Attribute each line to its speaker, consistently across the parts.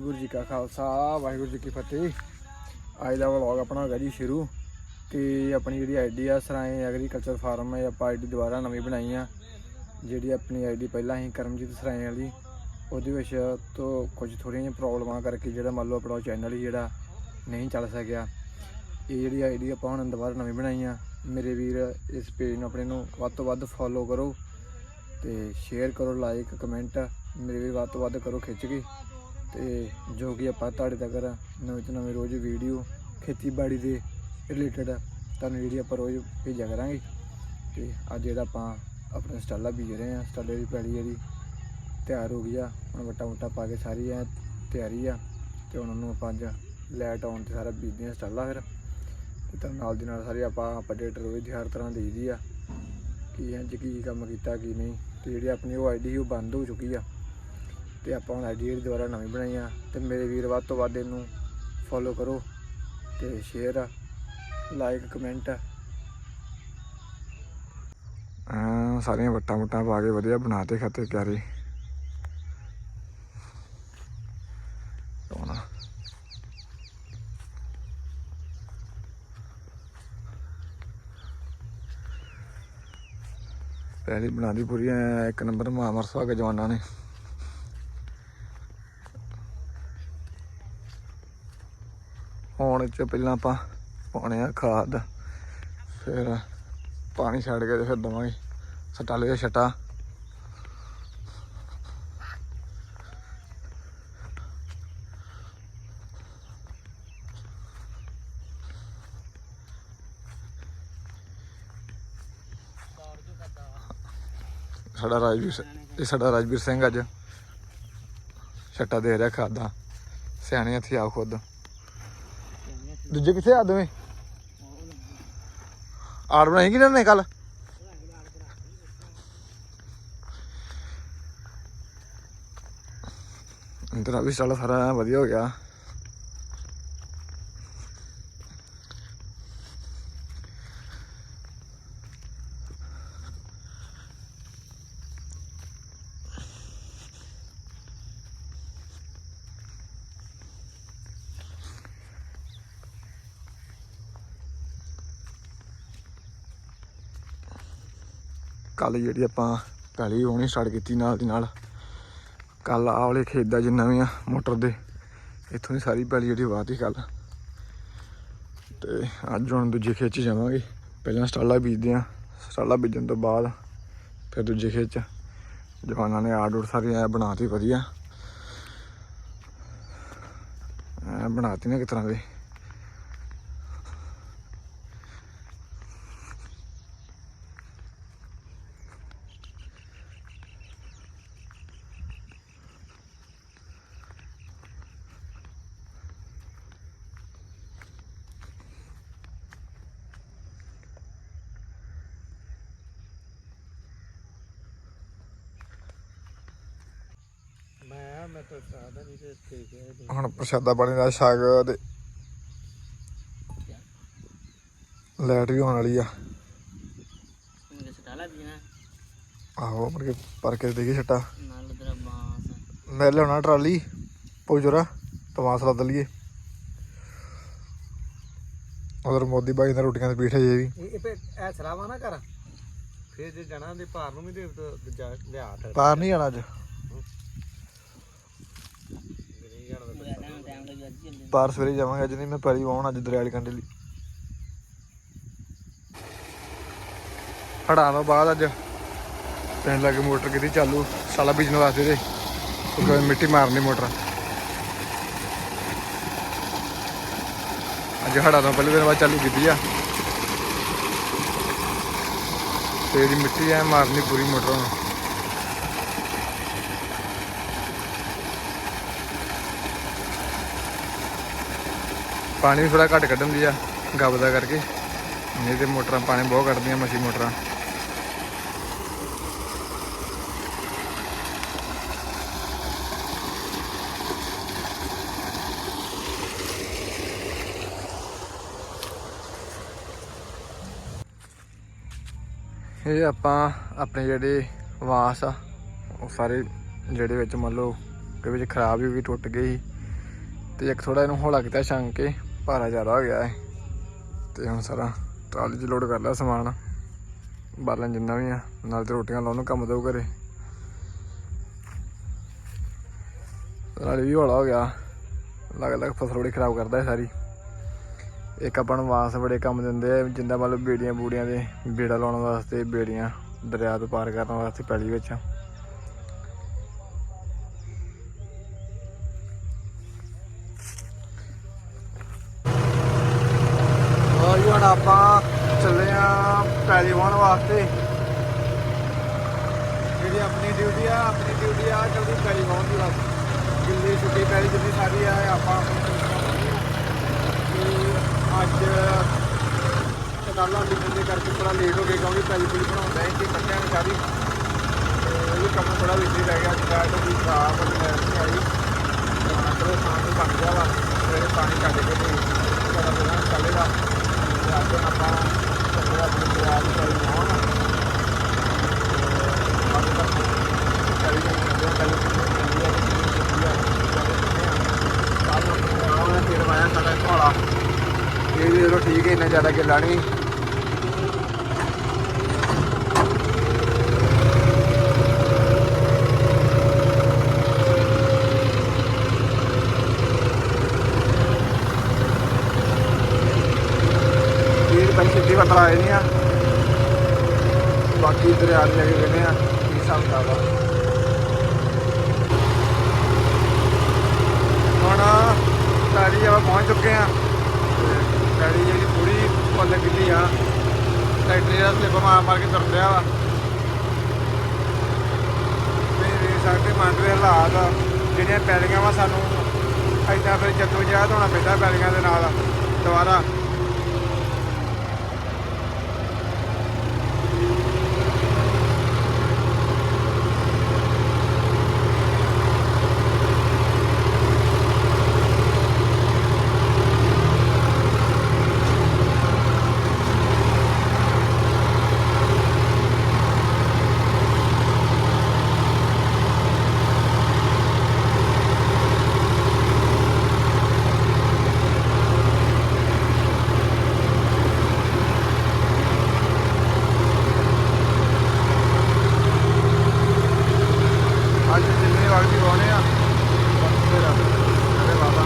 Speaker 1: ਵਾਹਿਗੁਰੂ ਜੀ ਕਾ ਖਾਲਸਾ, ਵਾਹਿਗੁਰੂ ਜੀ ਕੀ ਫਤਿਹ। ਅੱਜ ਦਾ ਵਲੌਗ ਆਪਣਾ ਹੋਗਾ ਜੀ ਸ਼ੁਰੂ। ਤੇ ਆਪਣੀ ਜਿਹੜੀ ਆਈਡੀ ਆ, ਸਰਾਏ ਐਗਰੀਕਲਚਰ ਫਾਰਮ ਹੈ, ਆਪਾਂ ਆਈਡੀ ਦੁਬਾਰਾ ਨਵੀਂ ਬਣਾਈ ਆ। ਜਿਹੜੀ ਆਪਣੀ ਆਈਡੀ ਪਹਿਲਾਂ ਹੀ ਕਰਮਜੀਤ ਸਰਾਏ ਵਾਲੀ, ਉਹਦੇ ਵਿੱਚ ਤੋਂ ਕੁਝ ਥੋੜ੍ਹੀਆਂ ਜਿਹੀਆਂ ਪ੍ਰੋਬਲਮਾਂ ਕਰਕੇ ਜਿਹੜਾ ਮੰਨ ਲਓ ਆਪਣਾ ਚੈਨਲ ਹੀ ਜਿਹੜਾ ਨਹੀਂ ਚੱਲ ਸਕਿਆ। ਇਹ ਜਿਹੜੀ ਆਈਡੀ ਆਪਾਂ ਹੁਣ ਦੁਬਾਰਾ ਨਵੀਂ ਬਣਾਈ ਆ, ਮੇਰੇ ਵੀਰ ਇਸ ਪੇਜ ਨੂੰ ਆਪਣੇ ਨੂੰ ਵੱਧ ਤੋਂ ਵੱਧ ਫੋਲੋ ਕਰੋ ਤੇ ਸ਼ੇਅਰ ਕਰੋ ਲਾਈਕ ਕਮੈਂਟ ਮੇਰੇ ਵੀਰ ਵੱਧ ਤੋਂ ਵੱਧ ਕਰੋ, ਖਿੱਚ ਕੇ। ਤੇ ਜੋ ਕਿ ਆਪਾਂ ਤੁਹਾਡੇ ਤੱਕ ਨਵੇਂ ਤੋਂ ਨਵੇਂ ਰੋਜ਼ ਵੀਡੀਓ ਖੇਤੀਬਾੜੀ ਦੇ ਰਿਲੇਟਡ ਤੁਹਾਨੂੰ ਜਿਹੜੀ ਆਪਾਂ ਰੋਜ਼ ਭੇਜਿਆ ਕਰਾਂਗੇ। ਤੇ ਅੱਜ ਜਿਹੜਾ ਆਪਾਂ ਆਪਣਾ ਸਟਾਲਾ ਬੀਜ ਰਹੇ ਆ ਸਟਾਲੇ ਦੀ ਪੈਲੀ ਜਿਹੜੀ ਤਿਆਰ ਹੋ ਗਈ ਆ, ਹੁਣ ਵੱਟਾ ਮੁੱਟਾ ਪਾ ਕੇ ਸਾਰੀ ਐ ਤਿਆਰੀ ਆ, ਤੇ ਉਹਨਾਂ ਨੂੰ ਆਪਾਂ ਅੱਜ ਲੈਟ ਆਉਣ ਤੇ ਸਾਰਾ ਬੀਜਦੇ ਆ ਸਟਾਲਾ ਫਿਰ। ਤੇ ਤਾਂ ਨਾਲ ਦੀ ਨਾਲ ਸਾਰੀ ਆਪਾਂ ਅਪਡੇਟ ਰੋਜ਼ ਦੀ ਹਰ ਤਰ੍ਹਾਂ ਦੇਈਦੀ ਆ, ਕੀ ਅੱਜ ਕੀ ਕੰਮ ਕੀਤਾ, ਕੀ ਨਹੀਂ, ਤੇ ਜਿਹੜੀ ਆਪਣੀ ਉਹ ਆਈਡੀ ਉਹ ਬੰਦ ਹੋ ਚੁੱਕੀ ਆ। ਤੇ ਆਪਾਂ ਹੁਣ ਆਈਡੀ ਦੁਬਾਰਾ ਨਵੀਂ ਬਣਾਈ ਆ। ਤੇ ਮੇਰੇ ਵੀਰ ਵੱਧ ਤੋਂ ਵੱਧ ਇਹਨੂੰ ਫੋਲੋ ਕਰੋ ਤੇ ਸ਼ੇਅਰ ਲਾਈਕ ਕਮੈਂਟ ਆ ਸਾਰੀਆਂ ਵੱਟਾਂ ਮੁੱਟਾਂ ਪਾ ਕੇ ਵਧੀਆ ਬਣਾਤੇ ਖਾਤੇ ਕਿਆਰੀ ਸੋਹਣਾ ਪਹਿਲੀ ਬਣਾਦੀ ਪੂਰੀ ਇੱਕ ਨੰਬਰ ਮਾਮਰ ਸੁਹਾਗ ਜਵਾਨਾਂ ਨੇ। ਹੁਣ ਪਹਿਲਾਂ ਆਪਾਂ ਪਾਉਣੇ ਆ ਖਾਦ, ਫਿਰ ਪਾਣੀ ਛੱਡ ਕੇ ਤੇ ਫਿਰ ਦਵਾਂਗੇ ਸਟਾਲੇ ਦਾ ਛਟਾ। ਸਾਡਾ ਰਾਜਵੀਰ ਸ- ਇਹ ਸਾਡਾ ਰਾਜਵੀਰ ਸਿੰਘ ਅੱਜ ਛੱਟਾ ਦੇ ਰਿਹਾ ਖਾਦਾਂ, ਸਿਆਣੇ ਹੱਥੀ ਆ ਖੁਦ। ਦੂਜੇ ਕਿੱਥੇ ਆ ਦੋਵੇਂ? ਆੜ ਬਣਾਈ ਕਿਹਨਾਂ ਨੇ ਕੱਲ ਇੰਤਰਾ ਵੀ ਸਾਲਾ ਸਾਰਾ ਵਧੀਆ ਹੋ ਗਿਆ। ਕੱਲ ਜਿਹੜੀ ਆਪਾਂ ਪੈਲੀ ਹੋਣੀ ਸਟਾਰਟ ਕੀਤੀ ਨਾਲ ਦੀ ਨਾਲ। ਕੱਲ ਆ ਵਾਲੇ ਖੇਤ ਦਾ ਜਿੰਨਾ ਵੀ ਆ, ਮੋਟਰ ਦੇ, ਇੱਥੋਂ ਦੀ ਸਾਰੀ ਪੈਲੀ ਜਿਹੜੀ ਵਾਹਤੀ ਕੱਲ ਤੇ ਅੱਜ ਹੁਣ ਦੂਜੇ ਖੇਤ 'ਚ ਜਾਵਾਂਗੇ। ਪਹਿਲਾਂ ਸਟਾਲਾ ਬੀਜਦੇ ਆ। ਸਟਾਲਾ ਬੀਜਣ ਤੋਂ ਬਾਅਦ ਫਿਰ ਦੂਜੇ ਖੇਤ 'ਚ। ਜਵਾਨਾਂ ਨੇ ਆੜ ਉੜ ਸਾਰੀ ਐ ਬਣਾਤੀ ਵਧੀਆ। ਐ ਬਣਾਤੀ ਨਾ ਕਿਸ ਤਰ੍ਹਾਂ ਦੇ
Speaker 2: ਮੈਂ ਮੈਂ ਤਾਂ ਸਾਦਾ ਨਹੀਂ ਤੇ ਠੀਕ ਹੈ
Speaker 1: ਹੁਣ ਪ੍ਰਸ਼ਾਦਾ ਬਣੇ ਦਾ ਸਾਗ ਤੇ ਲਾਈਟ ਵੀ ਆਉਣ ਵਾਲੀ ਆ। ਆਹੋ ਮੁੜ ਕੇ ਪਰ ਕੇ ਦੇਖੀ ਛੱਟਾ
Speaker 2: ਨਾਲ ਤੇਰਾ ਬਾਂਸ
Speaker 1: ਮੈਂ ਲਿਆਉਣਾ ਟਰਾਲੀ ਪੋਜਰਾ ਤਮਾਸ ਲੱਦ ਲਈਏ ਉਧਰ ਮੋਦੀ ਬਾਈ ਨੇ ਰੋਟੀਆਂ ਤੇ ਬੈਠੇ ਜੇ ਵੀ।
Speaker 2: ਇਹ ਐ ਸਲਾਵਾ ਨਾ ਕਰ। ਫੇਰ ਜੇ ਜਾਣਾ ਦੇ ਭਾਰ ਨੂੰ ਵੀ ਦੇ ਲਿਆ
Speaker 1: ਪਾਰ ਨਹੀਂ ਜਾਣਾ ਅੱਜ। ਪਾਰ ਸਵੇਰੇ ਜਾਵਾਂਗੇ, ਅੱਜ ਨਹੀਂ, ਮੈਂ ਪੈਲੀ ਵਾਉਣ ਅੱਜ ਦਰਿਆਲ ਕੰਡੇ ਲਈ। ਹੜਾਂ ਤੋਂ ਬਾਅਦ ਅੱਜ ਪਿੰਡ ਲੱਗੇ ਮੋਟਰ ਕੀਤੀ ਚਾਲੂ, ਸਾਲਾ ਬੀਜਣ ਵਾਸਤੇ ਤੇ। ਕਿਉਂਕਿ ਮਿੱਟੀ ਮਾਰਨੀ ਮੋਟਰ। ਅੱਜ ਹੜਾਂ ਤੋਂ ਪਹਿਲੇ ਦਿਨ ਬਾਅਦ ਚਾਲੂ ਕੀਤੀ ਆ। ਤੇ ਇਹਦੀ ਮਿੱਟੀ ਐ ਮਾਰਨੀ ਪੂਰੀ ਮੋਟਰ ਨੂੰ। ਪਾਣੀ ਵੀ ਥੋੜਾ ਘੱਟ ਕੱਢਣ ਦੀ ਆ, ਗੱਬਦਾ ਕਰਕੇ। ਨਹੀਂ ਤੇ ਮੋਟਰਾਂ ਪਾਣੀ ਬਹੁਤ ਕੱਢਦੀਆਂ ਮੱਛੀ ਮੋਟਰਾਂ। ਇਹ ਆਪਾਂ ਆਪਣੇ ਜਿਹੜੇ ਵਾਸ ਆ, ਉਹ ਸਾਰੇ ਜਿਹੜੇ ਵਿੱਚ ਮੰਨ ਲਓ ਕਿ ਵਿੱਚ ਖਰਾਬ ਵੀ ਵੀ ਟੁੱਟ ਗਏ ਸੀ, ਤੇ ਇੱਕ ਥੋੜਾ ਇਹਨੂੰ ਹੌਲਾ ਕੀਤਾ ਛੰਗ ਕੇ। ਭਾਰਾ ਜ਼ਿਆਦਾ ਹੋ ਗਿਆ ਹੈ ਤੇ ਹੁਣ ਸਾਰਾ ਟਰਾਲੀ 'ਚ ਲੋਡ ਕਰ ਲਿਆ ਸਮਾਨ। ਬਾਲਣ ਜਿੰਨਾ ਵੀ ਆ, ਨਾਲ ਤੇ ਰੋਟੀਆਂ ਲਾਉਣ ਨੂੰ ਕੰਮ ਦਊ ਘਰੇ। ਟਰਾਲੀ ਵੀ ਹੌਲਾ ਹੋ ਗਿਆ। ਲੱਗ ਲੱਗ ਫਸਲ ਬੜੀ ਖਰਾਬ ਕਰਦਾ ਹੈ ਸਾਰੀ। ਇੱਕ ਆਪਾਂ ਨੂੰ ਵਾਸ ਬੜੇ ਕੰਮ ਦਿੰਦੇ ਆ, ਜਿੰਦਾ ਮਤਲਬ ਬੇੜੀਆਂ ਬੂੜੀਆਂ ਦੇ ਬੇੜਾ ਲਾਉਣ ਵਾਸਤੇ, ਬੇੜੀਆਂ ਦਰਿਆ ਤੋਂ ਪਾਰ ਕਰਨ ਵਾਸਤੇ ਪੈਲੀ ਵਿੱਚ। ਹੁਣ ਆਪਾਂ ਚੱਲੇ ਆ ਪੈਲੀ ਵਾਸਤੇ। ਜਿਹੜੀ ਆਪਣੀ ਡਿਊਟੀ ਆ, ਆਪਣੀ ਡਿਊਟੀ ਆ ਜਲਦੀ ਪੈਲੀ ਦੀ ਵਾਸਤੇ ਦਿੱਲੀ ਛੁੱਟੀ ਪੈਲੀ ਜਿੰਨੀ ਸਾਰੀ ਆ, ਆਪਾਂ ਆਪਣੀ ਅੱਜ ਕਨਾਲਾਂ ਦੀ ਦੇ ਕਰਕੇ ਥੋੜਾ ਲੇਟ ਹੋ ਗਏ ਕਿਉਂਕਿ ਪੈਲੀ ਪੂਰੀ ਬਣਾਉਂਦਾ ਹੈ ਕਿ ਕੱਟਿਆਂ ਨੂੰ ਸਾਰੀ। ਤੇ ਇਹ ਕੰਮ ਥੋੜਾ ਵਿੱਚ ਹੀ ਰਹਿ ਗਿਆ ਜਿੱਦਾਂ ਇਹ ਵੀ ਖਰਾਬ ਨਹੀਂ ਆਈ। ਤੇ ਅੰਦਰੋਂ ਪਾਣੀ ਬਣ ਗਿਆ ਵਾ। ਸਵੇਰੇ ਪਾਣੀ ਕੱਢ ਕੇ ਤੇ ਸਾਡਾ ਪਹਿਲਾਂ ਚੱਲੇਗਾ ਇਹ ਵੀ ਚਲੋ ਠੀਕ ਹੈ ਇੰਨਾ ਜ਼ਿਆਦਾ ਗਿੱਲਾ ਨਹੀਂ। ਇਹ ਭਾਈ ਆਏ ਨਹੀਂ ਆ। ਬਾਕੀ ਦਰਿਆ ਦੇ ਲੱਗੇ ਗਏ ਆ, ਕੀ ਹਿਸਾਬ ਕਿਤਾਬ ਹੁਣ ਪੈੜੀ ਆਪਾਂ ਪਹੁੰਚ ਚੁੱਕੇ ਆ। ਪੈੜੀ ਜਿਹੜੀ ਪੂਰੀ ਫੁੱਲ ਗਿੱਲੀ ਆ। ਟਰੈਕਟਰ ਜਿਹੜਾ ਸਲਿੱਪ ਮਾਰ ਮਾਰ ਕੇ ਤੁਰ ਰਿਹਾ ਵਾ। ਤੇ ਵੇਖ ਸਕਦੇ ਦੇ ਹਾਲਾਤ, ਜਿਹੜੀਆਂ ਪੈਲੀਆਂ ਵਾ ਸਾਨੂੰ ਐਦਾਂ ਫਿਰ ਜੱਦੋ ਜਹਿਦ ਹੋਣਾ ਪੈਂਦਾ ਪੈਲੀਆਂ ਦੇ ਨਾਲ, ਦੁਬਾਰਾ ਅੱਜ ਜਿੰਨੇ ਵਕਤ ਹੀ ਵਾਉਣੇ ਆ ਬਸ ਫਿਰ ਅਰੇ ਬਾਬਾ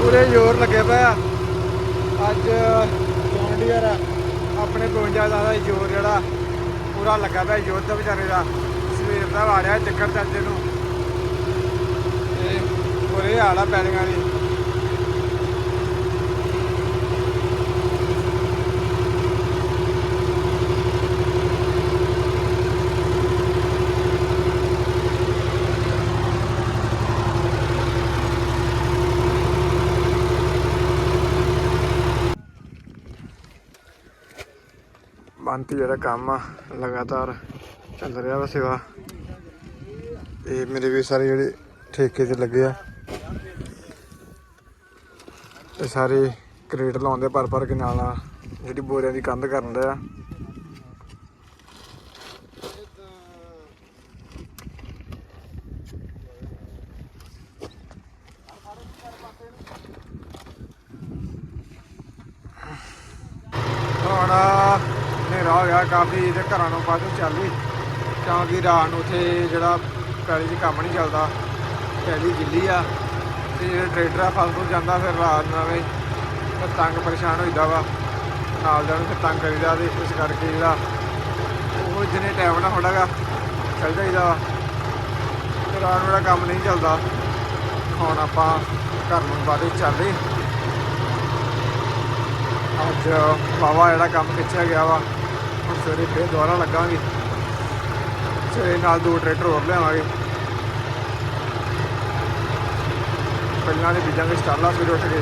Speaker 1: ਪੂਰੇ ਜ਼ੋਰ ਲੱਗੇ ਪਿਆ ਅੱਜ ਜੌਂਡੀਅਰ ਆਪਣੇ 52 ਦਾ ਦਾ ਜ਼ੋਰ ਜਿਹੜਾ ਪੂਰਾ ਲੱਗਾ ਪਿਆ ਯੋਧ ਦਾ ਵਿਚਾਰੇ ਦਾ ਸਵੇਰ ਦਾ ਵਾੜਿਆ ਚੱਕਰ ਚਾਚੇ ਨੂੰ ਤੇ ਪੂਰੇ ਹਾਲ ਆ ਪੈਲੀਆਂ ਦੀ। ਬੰਤੀ ਜਿਹੜਾ ਕੰਮ ਆ, ਲਗਾਤਾਰ ਚੱਲ ਰਿਹਾ ਵਾ ਸੇਵਾ। ਇਹ ਮੇਰੇ ਵੀ ਸਾਰੇ ਜਿਹੜੇ ਠੇਕੇ ਤੇ ਲੱਗੇ ਆ। ਤੇ ਸਾਰੇ ਕ੍ਰੇਟ ਲਾਉਂਦੇ ਪਰ ਪਰ ਕੇ ਨਾਲ ਆ ਜਿਹੜੀ ਬੋਰਿਆਂ ਦੀ ਕੰਧ ਕਰਨ ਦਾ ਆ। ਹਨੇਰਾ ਹੋ ਗਿਆ ਕਾਫੀ ਤੇ ਘਰਾਂ ਨੂੰ ਬਾਅਦ ਚੱਲੀ ਕਿਉਂਕਿ ਰਾਤ ਨੂੰ ਉੱਥੇ ਜਿਹੜਾ ਪੈਲੀ 'ਚ ਕੰਮ ਨਹੀਂ ਚੱਲਦਾ। ਪੈਲੀ ਗਿੱਲੀ ਆ ਤੇ ਜਿਹੜਾ ਟਰੈਕਟਰ ਆ ਫਸ ਫੁਸ ਜਾਂਦਾ ਫਿਰ ਰਾਤ ਨਵੇਂ ਤੇ ਤੰਗ ਪਰੇਸ਼ਾਨ ਹੋਈਦਾ ਵਾ। ਨਾਲ ਦੇ ਨੂੰ ਫਿਰ ਤੰਗ ਕਰੀਦਾ ਤੇ ਇਸ ਕਰਕੇ ਜਿਹੜਾ ਉਹ ਜਿਹਨੇ ਟਾਈਮ ਨਾ ਥੋੜ੍ਹਾ ਗਾ ਚੱਲ ਜਾਈਦਾ ਵਾ। ਤੇ ਰਾਤ ਨੂੰ ਕੰਮ ਨਹੀਂ ਚੱਲਦਾ, ਹੁਣ ਆਪਾਂ ਘਰ ਨੂੰ ਬਾਅਦ ਵਿੱਚ ਚੱਲਦੇ। ਅੱਜ ਵਾਵਾ ਜਿਹੜਾ ਕੰਮ ਖਿੱਚਿਆ ਗਿਆ ਵਾ, ਹੁਣ ਸਵੇਰੇ ਫੇਰ ਦੁਬਾਰਾ ਲੱਗਾਂਗੇ। ਸਵੇਰੇ ਨਾਲ ਦੋ ਟਰੈਕਟਰ ਹੋਰ ਲਿਆਵਾਂਗੇ। ਪਹਿਲਾਂ ਦੇ ਬੀਜਾਂਗੇ ਸਟਾਲਾ ਸਵੇਰੇ ਉੱਠ ਕੇ।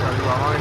Speaker 1: ਚੱਲ ਵਾਵਾਂਗੇ